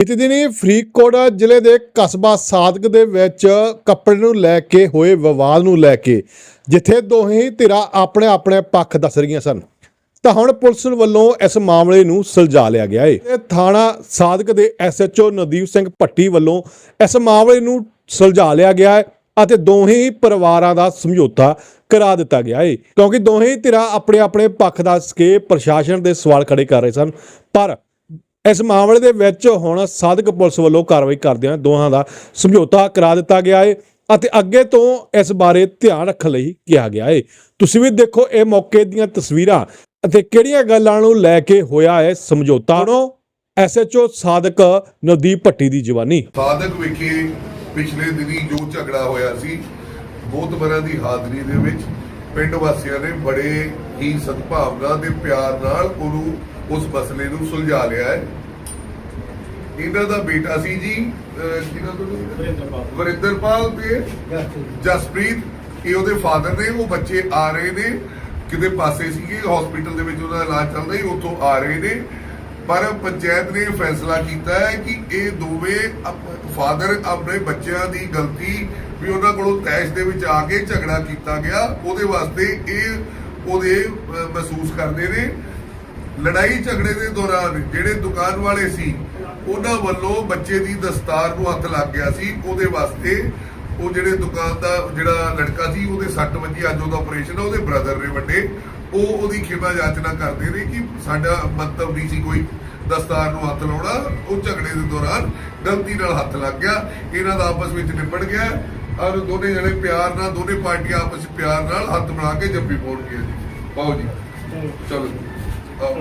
ਬੀਤੇ ਦਿਨੀ ਫਰੀਦਕੋਟ ਜ਼ਿਲ੍ਹੇ ਦੇ ਕਸਬਾ ਸਾਦਕ ਦੇ ਵਿੱਚ ਕੱਪੜੇ ਨੂੰ ਲੈ ਕੇ ਹੋਏ ਵਿਵਾਦ ਨੂੰ ਲੈ ਕੇ, ਜਿੱਥੇ ਦੋਹੇ ਧਿਰਾਂ ਆਪਣੇ ਆਪਣੇ ਪੱਖ ਦੱਸ ਰਹੀਆਂ ਸਨ। ਤਾਂ ਹੁਣ ਪੁਲਿਸ ਵੱਲੋਂ ਇਸ ਮਾਮਲੇ ਨੂੰ ਸੁਲਝਾ ਲਿਆ ਗਿਆ ਏ। ਇਹ ਥਾਣਾ ਸਾਦਕ ਦੇ ਐਸਐਚਓ ਨਦੀਪ ਸਿੰਘ ਭੱਟੀ ਵੱਲੋਂ ਇਸ ਮਾਮਲੇ ਨੂੰ ਸੁਲਝਾ ਲਿਆ ਗਿਆ ਹੈ ਅਤੇ ਦੋਹੇ ਪਰਿਵਾਰਾਂ ਦਾ ਸਮਝੌਤਾ ਕਰਾ ਦਿੱਤਾ ਗਿਆ ਏ। ਕਿਉਂਕਿ ਦੋਹੇ ਧਿਰਾਂ ਆਪਣੇ ਆਪਣੇ ਪੱਖ ਦੱਸ ਕੇ ਪ੍ਰਸ਼ਾਸਨ ਦੇ ਸਵਾਲ ਖੜੇ ਕਰ ਰਹੇ ਸਨ, ਪਰ ਇਸ ਮਾਮਲੇ ਦੇ ਵਿੱਚ ਹੁਣ ਸਾਧਕ ਪੁਲਿਸ ਵੱਲੋਂ ਕਾਰਵਾਈ ਕਰਦਿਆਂ ਦੋਹਾਂ ਦਾ ਸਮਝੌਤਾ ਕਰਾ ਦਿੱਤਾ ਗਿਆ ਹੈ ਅਤੇ ਅੱਗੇ ਤੋਂ ਇਸ ਬਾਰੇ ਧਿਆਨ ਰੱਖਣ ਲਈ ਕਿਹਾ ਗਿਆ ਹੈ ਤੁਸੀਂ ਵੀ ਦੇਖੋ ਇਹ ਮੌਕੇ ਦੀਆਂ ਤਸਵੀਰਾਂ ਅਤੇ ਕਿਹੜੀਆਂ ਗੱਲਾਂ ਨੂੰ ਲੈ ਕੇ ਹੋਇਆ ਹੈ ਸਮਝੌਤਾ। ਨੂੰ ਐਸਐਚਓ ਸਾਧਕ ਨਵਦੀਪ ਭੱਟੀ ਦੀ ਜਵਾਨੀ। ਸਾਧਕ ਵਿਖੇ ਪਿਛਲੇ ਦਿਨੀ ਜੋ ਝਗੜਾ ਹੋਇਆ ਸੀ ਬੋਧਮਰਾਂ ਦੀ ਹਾਜ਼ਰੀ ਦੇ ਵਿੱਚ ਪਿੰਡ ਵਾਸੀਆਂ ਨੇ ਬੜੇ ਹੀ ਸਦਭਾਵਨਾ ਤੇ ਪਿਆਰ ਨਾਲ ਉਹਨੂੰ ਉਸ ਮਸਲੇ ਨੂੰ ਸੁਲਝਾ ਲਿਆ ਹੈ। ਇਹਨਾਂ ਦਾ ਬੇਟਾ ਸੀ ਜੀ ਕਿਹਨਾਂ ਤੋਂ ਵਰਿੰਦਰਪਾਲ। ਤੇ ਜਸਪ੍ਰੀਤ। ਇਹ ਉਹਦੇ ਫਾਦਰ ਨੇ ਉਹ ਬੱਚੇ ਆ ਰਹੇ ਨੇ। ਕਿਤੇ ਪਾਸੇ ਸੀਗੇ ਹਸਪੀਟਲ ਦੇ ਵਿੱਚ ਉਹਦਾ ਇਲਾਜ ਚੱਲਦਾ ਸੀ ਉੱਥੋਂ ਆ ਰਹੇ ਨੇ। ਪਰ ਪੰਚਾਇਤ ਨੇ ਫੈਸਲਾ ਕੀਤਾ ਹੈ ਕਿ ਇਹ ਦੋਵੇਂ ਫਾਦਰ ਆਪਣੇ ਬੱਚਿਆਂ ਦੀ ਗਲਤੀ ਵੀ ਉਹਨਾਂ ਕੋਲੋਂ ਤੈਸ਼ ਦੇ ਵਿੱਚ ਆ ਕੇ ਝਗੜਾ ਕੀਤਾ ਗਿਆ। ਉਹਦੇ ਵਾਸਤੇ ਇਹ ਉਹਦੇ ਮਹਿਸੂਸ ਕਰਦੇ ਨੇ। ਲੜਾਈ ਝਗੜੇ ਦੇ ਦੌਰਾਨ ਜਿਹੜੇ ਦੁਕਾਨ ਵਾਲੇ ਸੀ ਉਹਨਾਂ ਵੱਲੋਂ ਬੱਚੇ ਦੀ ਦਸਤਾਰ ਨੂੰ ਹੱਥ ਲੱਗ ਗਿਆ ਸੀ। ਉਹਦੇ ਵਾਸਤੇ ਉਹ ਜਿਹੜੇ ਦੁਕਾਨ ਦਾ ਜਿਹੜਾ ਲੜਕਾ ਸੀ ਉਹਦੇ ਸੱਟ ਵੱਜੀ। ਅੱਜ ਉਹਦਾ ਆਪਰੇਸ਼ਨ ਆ ਉਹਦੇ ਬ੍ਰਦਰ ਨੇ ਵੱਡੇ। ਉਹ ਉਹਦੀ ਖਿਮਾ ਜਾਚਨਾ ਕਰਦੇ ਨੇ ਕਿ ਸਾਡਾ ਮੰਤਵ ਨਹੀਂ ਸੀ ਕੋਈ ਦਸਤਾਰ ਨੂੰ ਹੱਥ ਲਾਉਣਾ। ਉਹ ਝਗੜੇ ਦੇ ਦੌਰਾਨ ਗਲਤੀ ਨਾਲ ਹੱਥ ਲੱਗ ਗਿਆ। ਇਹਨਾਂ ਦਾ ਆਪਸ ਵਿੱਚ ਨਿਪਟ ਗਿਆ। ਔਰ ਦੋਨੇ ਜਣੇ ਪਿਆਰ ਨਾਲ ਦੋਨੇ ਪਾਰਟੀਆਂ ਆਪਸ ਵਿੱਚ ਪਿਆਰ ਨਾਲ ਹੱਥ ਮਿਲਾ ਕੇ ਜੱਫੀ ਪਾਉਣ ਗਿਆ ਜੀ ਪਾਓ ਜੀ ਚਲੋ। ਆਓ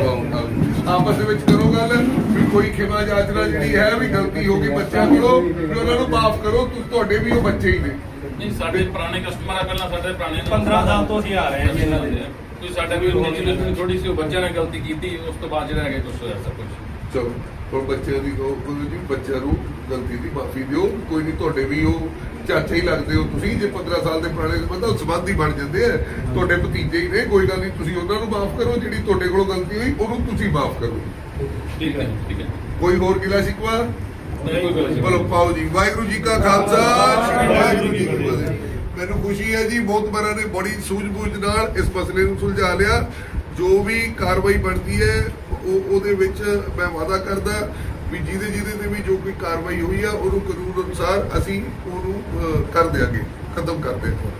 ਆਓ। ਆਪਸ ਦੇ ਵਿੱਚ ਕਰੋ ਗੱਲ ਵੀ ਕੋਈ ਖਿਮਾ ਜਾਚਨਾ ਜਿਹੜੀ ਹੈ ਵੀ ਗਲਤੀ ਹੋ ਗਈ ਬੱਚਿਆਂ ਦੀ ਉਹ ਵੀ ਉਹਨਾਂ ਨੂੰ ਮਾਫ ਕਰੋ ਤੁਸੀਂ ਤੁਹਾਡੇ ਵੀ ਉਹ ਬੱਚੇ ਹੀ ਨੇ। ਨਹੀਂ ਸਾਡੇ ਪੁਰਾਣੇ ਕਸਟਮਰ ਆ ਪਹਿਲਾਂ ਸਾਡੇ ਪੁਰਾਣੇ ਨੇ 15 ਸਾਲ ਤੋਂ ਅਸੀਂ ਆ ਰਹੇ ਹਾਂ ਜੀ ਇਹਨਾਂ ਦੇ। ਕੋਈ ਸਾਡਾ ਵੀ ਨਿੱਜੀ ਥੋੜੀ ਸੀ ਉਹ ਬੱਚਿਆਂ ਨੇ ਗਲਤੀ ਕੀਤੀ ਉਸ ਤੋਂ ਬਾਅਦ ਜਿਹੜਾ ਹੈਗਾ ਕੁਝ ਹੋਇਆ ਸਭ ਕੁਝ ਚਲੋ ਹੁਣ ਬੱਚਿਆਂ ਦੀ ਕਹੋ ਜੀ ਬੱਚਿਆਂ ਨੂੰ ਗਲਤੀ ਦੀ ਮਾਫੀ ਦਿਓ ਕੋਈ ਨਹੀਂ ਤੁਹਾਡੇ ਵੀ ਉਹ ਚਾਚਾ ਹੀ ਲੱਗਦੇ ਹੋ। ਤੁਸੀਂ ਜੇ 15 ਸਾਲ ਦੇ ਪੁਰਾਣੇ ਬੰਦਾ ਸੰਬੰਧ ਹੀ ਬਣ ਜਾਂਦੇ ਆ। ਤੁਹਾਡੇ ਭਤੀਜੇ ਹੀ ਨੇ ਕੋਈ ਗੱਲ ਨਹੀਂ ਤੁਸੀਂ ਉਹਨਾਂ ਨੂੰ ਮਾਫ ਕਰੋ ਜਿਹੜੀ ਤੁਹਾਡੇ ਕੋਲੋਂ ਗਲਤੀ ਹੋਈ ਉਹਨੂੰ ਤੁਸੀਂ ਮਾਫ ਕਰੋ। ਠੀਕ ਹੈ ਠੀਕ ਹੈ। ਕੋਈ ਹੋਰ ਗਿਲਾ ਸ਼ਿਕਵਾ? ਨਹੀਂ ਕੋਈ ਗੱਲ ਬੋਲੋ ਪਾਓ ਜੀ। ਵਾਹਿਗੁਰੂ ਜੀ ਕਾ ਖਾਲਸਾ ਸ੍ਰੀ ਵਾਹਿਗੁਰੂ ਜੀ ਕੀ ਫਤਿਹ। ਮੈਨੂੰ ਖੁਸ਼ੀ ਹੈ ਜੀ ਬਹੁਤ ਬਰਾਂ ਨੇ ਬੜੀ ਸੂਝ-ਬੂਝ ਨਾਲ ਇਸ ਮਸਲੇ ਨੂੰ ਸੁਲਝਾ ਲਿਆ। ਜੋ ਵੀ ਕਾਰਵਾਈ ਬਣਦੀ ਹੈ, ਉਹ ਉਹਦੇ ਵਿੱਚ ਮੈਂ ਵਾਅਦਾ ਕਰਦਾ ਵੀ ਜਿਹਦੇ ਜਿਹਦੇ ਤੇ ਵੀ ਜੋ ਕੋਈ ਕਾਰਵਾਈ ਹੋਈ ਆ, ਉਹਨੂੰ ਕਾਨੂੰਨ ਅਨੁਸਾਰ ਅਸੀਂ ਉਹਨੂੰ ਕਰ ਦਿਆਂਗੇ, ਖਤਮ ਕਰ ਦਿਆਂਗੇ।